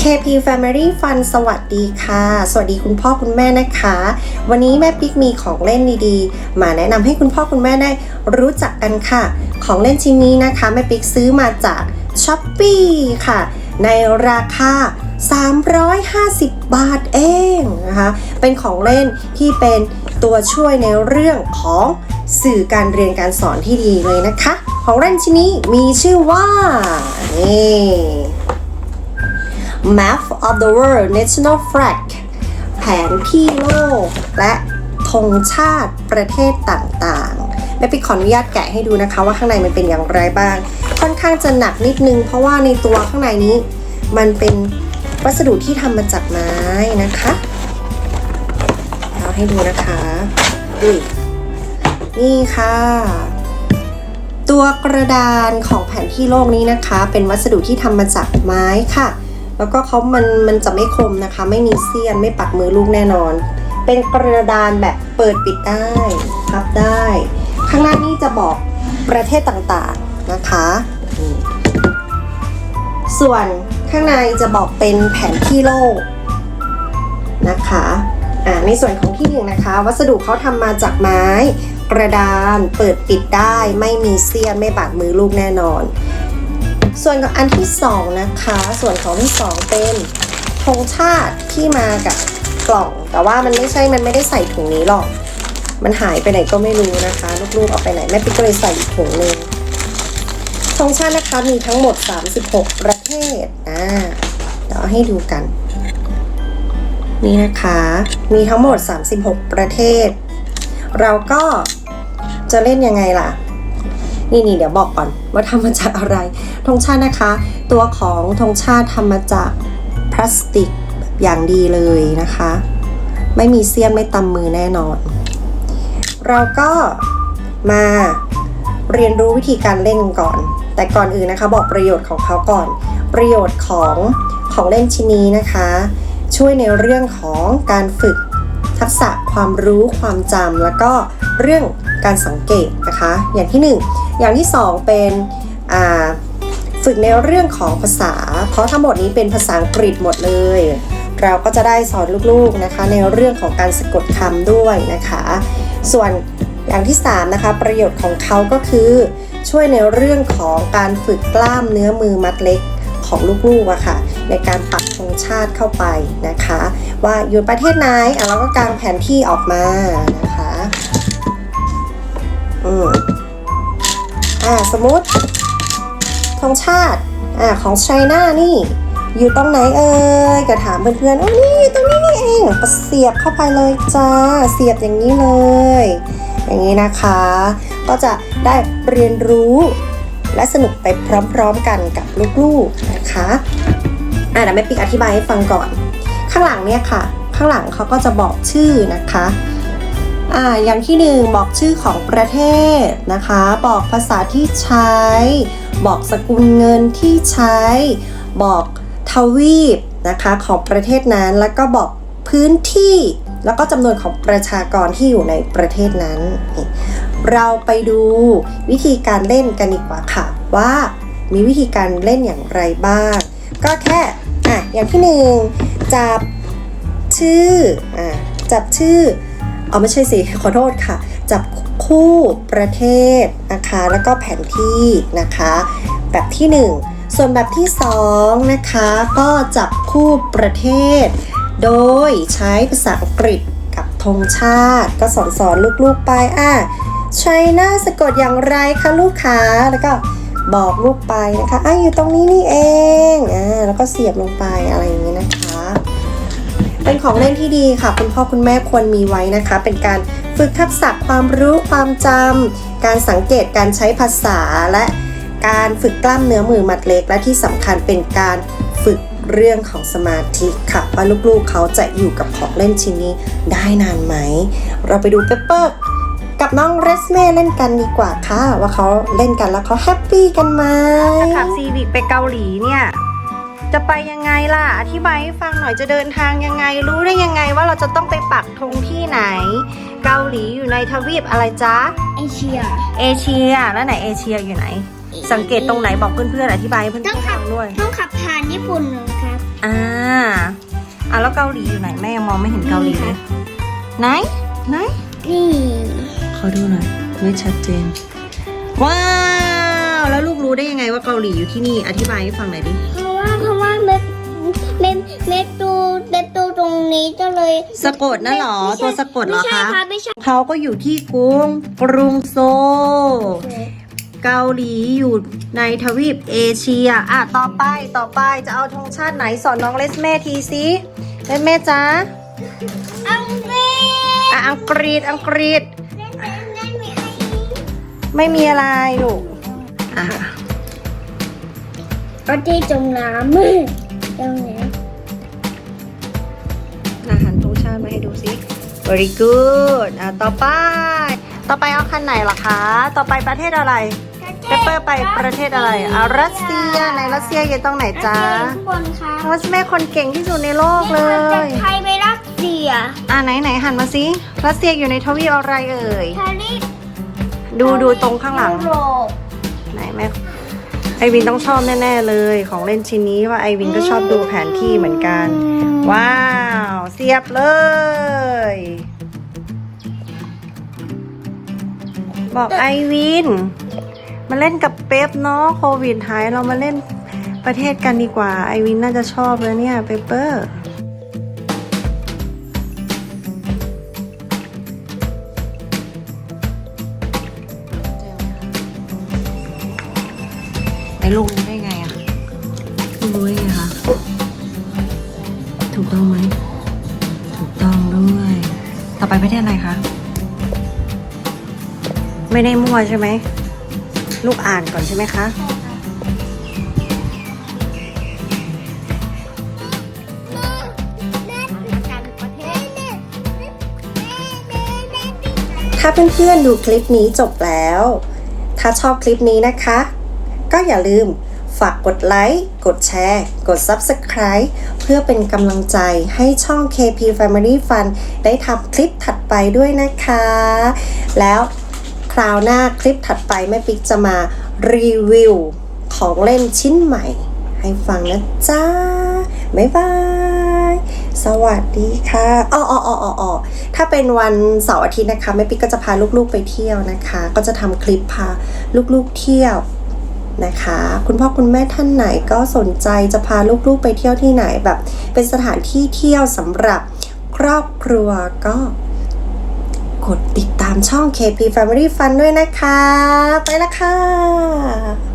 KP Family Fun สวัสดีค่ะ สวัสดีคุณพ่อคุณแม่นะคะ วันนี้แม่ปิ๊กมีของเล่นดีๆ มาแนะนำให้คุณพ่อคุณแม่ได้รู้จักกันค่ะ ของเล่นชิ้นนี้นะคะแม่ปิ๊กซื้อมาจาก s h อ p e e ค่ะ ในราคา 350 บาทเองนะคะ เป็นของเล่นที่เป็นตัวช่วยในเรื่องของสื่อการเรียนการสอนที่ดีเลยนะคะ ของเล่นชิ้นนี้มีชื่อว่านี่ Map of the World National Flag แผนที่โลก และธงชาติประเทศต่างๆแม่ปิขออนุญาตแกะให้ดูนะคะว่าข้างในมันเป็นอย่างไรบ้าง ค่อนข้างจะหนักนิดนึง เพราะว่าในตัวข้างในนี้ มันเป็นวัสดุที่ทำมาจากไม้นะคะเอาให้ดูนะคะอุ้ยนี่ค่ะ ตัวกระดานของแผนที่โลกนี้นะคะ เป็นวัสดุที่ทำมาจากไม้ค่ะ แล้วก็เขามันมันจะไม่คมนะคะ ไม่มีเสี้ยนไม่ปักมือลูกแน่นอน เป็นกระดานแบบเปิดปิดได้พับได้ ข้างหน้านี้จะบอกประเทศต่างๆนะคะ ส่วนข้างในจะบอกเป็นแผนที่โลกนะคะอ่าในส่วนของที่หนึ่งนะคะ วัสดุเขาทำมาจากไม้ กระดานเปิดปิดได้ ไม่มีเสี้ยนไม่บาดมือลูกแน่นอน ส่วนของอันที่สองนะคะ ส่วนของที่สองเป็นธงชาติที่มากับกล่อง แต่ว่ามันไม่ใช่ มันไม่ได้ใส่ถุงนี้หรอก มันหายไปไหนก็ไม่รู้นะคะ ลูกๆเอาไปไหนแม่ปิ๊กก็เลยใส่อีกถุงหนึ่งธงชาตินะคะมีทั้งหมด 36 ประเทศอ่าเดี๋ยวให้ดูกัน นี่นะคะ มีทั้งหมด 36 ประเทศ เราก็จะเล่นยังไงล่ะ นี่นี่เดี๋ยวบอกก่อนว่าทำมาจากอะไร ธงชาตินะคะ ตัวของธงชาติทำมาจากพลาสติกแบบอย่างดีเลยนะคะ ไม่มีเสี้ยนไม่ตำมือแน่นอน เราก็มาเรียนรู้วิธีการเล่นก่อน แต่ก่อนอื่นนะคะ บอกประโยชน์ของเขาก่อน ประโยชน์ของของเล่นชิ้นนี้นะคะ ช่วยในเรื่องของการฝึกทักษะความรู้ความจำแล้วก็เรื่องการสังเกตนะคะ อย่างที่หนึ่งอย่างที่ 2 เป็นอ่า ฝึกในเรื่องของภาษา เพราะทั้งหมดนี้เป็นภาษาอังกฤษหมดเลย เราก็จะได้สอนลูกๆนะคะ ในเรื่องของการสะกดคำด้วยนะคะ ส่วนอย่างที่3นะคะประโยชน์ของเขาก็คือช่วยในเรื่องของการฝึกกล้ามเนื้อมือมัดเล็กของลูกๆอะค่ะ ในการปักธงชาติเข้าไปนะคะ ว่าอยู่ประเทศไหนอะเราก็กางแผนที่ออกมานะคะอืมอ่าสมมติ ธงชาติอ่าของไชน่านี่ อยู่ตรงไหนเอ่ยก็ถามเพื่อนๆโอ้นี่อยู่ตรงนี้นี่เองก็เสียบเข้าไปเลยจ้าเสียบอย่างนี้เลย อย่างนี้นะคะ ก็จะได้เรียนรู้และสนุกไปพร้อมๆกันกับลูกๆนะคะอ่าเดี๋ยวแม่ปิ๊กอธิบายให้ฟังก่อน ข้างหลังเนี่ยค่ะ ข้างหลังเขาก็จะบอกชื่อนะคะ อ่าอย่างที่หนึ่งบอกชื่อของประเทศนะคะ บอกภาษาที่ใช้ บอกสกุลเงินที่ใช้ บอกทวีปนะคะของประเทศนั้น แล้วก็บอกพื้นที่ แล้วก็จำนวนของประชากรที่อยู่ในประเทศนั้น เราไปดูวิธีการเล่นกันดีกว่าค่ะ ว่ามีวิธีการเล่นอย่างไรบ้าง ก็แค่อะอย่างที่หนึ่งจับชื่ออะจับชื่อ เอาไม่ใช่สิขอโทษค่ะ จับคู่ประเทศนะคะ แล้วก็แผนที่นะคะ แบบที่ 1 ส่วนแบบที่ 2 นะคะ ก็จับคู่ประเทศ โดยใช้ภาษาอังกฤษกับธงชาติก็สอนสอนลูกๆไปอะไชน่าสะกดอย่างไรคะลูกค้าแล้วก็บอกลูกไปนะคะอะอยู่ตรงนี้นี่เองอ่าแล้วก็เสียบลงไปอะไรอย่างนี้นะคะ เป็นของเล่นที่ดีค่ะ คุณพ่อคุณแม่ควรมีไว้นะคะ เป็นการฝึกทักษะความรู้ความจำการสังเกตการใช้ภาษาและการฝึกกล้ามเนื้อมือมัดเล็ก และที่สำคัญเป็นการฝึกเรื่องของสมาธิค่ะว่าลูกๆเขาจะอยู่กับของเล่นชิ้นนี้ได้นานไหม เราไปดูเปเปอร์กับน้องเรสเม่เล่นกันดีกว่าค่ะ ว่าเขาเล่นกันแล้วเขาแฮปปี้กันไหมขับซีวิกไปเกาหลีเนี่ย จะไปยังไงล่ะ อธิบายให้ฟังหน่อยจะเดินทางยังไง รู้ได้ยังไงว่าเราจะต้องไปปักธงที่ไหน เกาหลีอยู่ในทวีปอะไรจ๊ะ เอเชีย เอเชีย แล้วไหนเอเชียอยู่ไหน สังเกตตรงไหนบอกเพื่อนๆอธิบายให้เพื่อนๆต้องขับด้วย ต้องขับผ่านญี่ปุ่นเหรอครับ อ่า อะแล้วเกาหลีอยู่ไหนแม่ยังมองไม่เห็นเกาหลีเลยไหน ไหน นี่ ขอดูหน่อยไม่ชัดเจน ว้า วแล้วลูกรู้ได้ยังไงว่าเกาหลีอยู่ที่นี่อธิบายให้ฟังหน่อยดิเพราะว่าเพราะว่าเม็ดเม็ดเม็ดตูเม็ดตูตรงนี้ก็เลยสะกดนะเหรอไม่ใช่ตัวสะกดเหรอไม่ใช่คะครับไม่ใช่เขาก็อยู่ที่กรุงกรุงโซลเกาหลีอยู่ในทวีปเอเชียอะต่อไปต่อไปจะเอาธงชาติไหนสอนน้องเลสเม่ทีสิเลสเม่จ้าอังกฤษอะอังกฤษอังกฤษนั่นนั่นนั่นมีไอ้ไม่มีอะไรลูก อะประเทศจมน้ำมืดจมน้อาหารธงชาติมาให้ดูสิ very good อะต่อไป ต่อไปเอาคันไหนล่ะคะ ต่อไปประเทศอะไรำเปเปอร์ไปประเทศอะไรอะรัสเซีย ในรัสเซียอยู่ตรงไหนจ๊ะรัสเซียข้างบนค่ะรัสแม่คนเก่งที่สุดในโลกเลจากย ไทยไปรัสเซียอะไหนไหนหันมาสิรัสเซียอยู่ในทวีปอะไรเอ่ย ทาริปดูดูตรงข้างหลัง ยุโรปไหน แม่ไอวินต้องชอบแน่ๆเลย ของเล่นชิ้นนี้ว่าไอวินก็ชอบดูแผนที่เหมือนกัน ว้าว เสียบเลย บอกไอวิน มาเล่นกับเป๊ปเนาะโควิดหายเรามาเล่นประเทศกันดีกว่าไอวินน่าจะชอบแล้วเนี่ยเปเปอร์ ลูกรู้ได้ไงอะลูกรู้ได้ไงคะ ถูกต้องไหม ถูกต้องด้วย ต่อไปประเทศอะไรคะ ไม่ได้มั่วใช่ไหม ลูกอ่านก่อนใช่ไหมคะถ้าเพื่อนๆดูคลิปนี้จบแล้ว ถ้าชอบคลิปนี้นะคะ ก็อย่าลืมฝากกดไลค์ กดแชร์ กด Subscribe เพื่อเป็นกำลังใจให้ช่อง KP Family Fun ได้ทำคลิปถัดไปด้วยนะคะ แล้วคราวหน้าคลิปถัดไปแม่ปิ๊กจะมารีวิวของเล่นชิ้นใหม่ ให้ฟังนะจ๊ะบ๊ายบาย สวัสดีค่ะอ๋ออ๋ออ๋ออ๋ออ๋อถ้าเป็นวันเสาร์อาทิตย์นะคะแม่ปิ๊กก็จะพาลูกๆไปเที่ยวนะคะ ก็จะทำคลิปพาลูกๆเที่ยว นะคะ คุณพ่อคุณแม่ท่านไหนก็สนใจจะพาลูกๆไปเที่ยวที่ไหนแบบ เป็นสถานที่เที่ยวสำหรับครอบครัวก็กดติดตามช่อง KP Family Fun ด้วยนะคะ ไปละค่ะ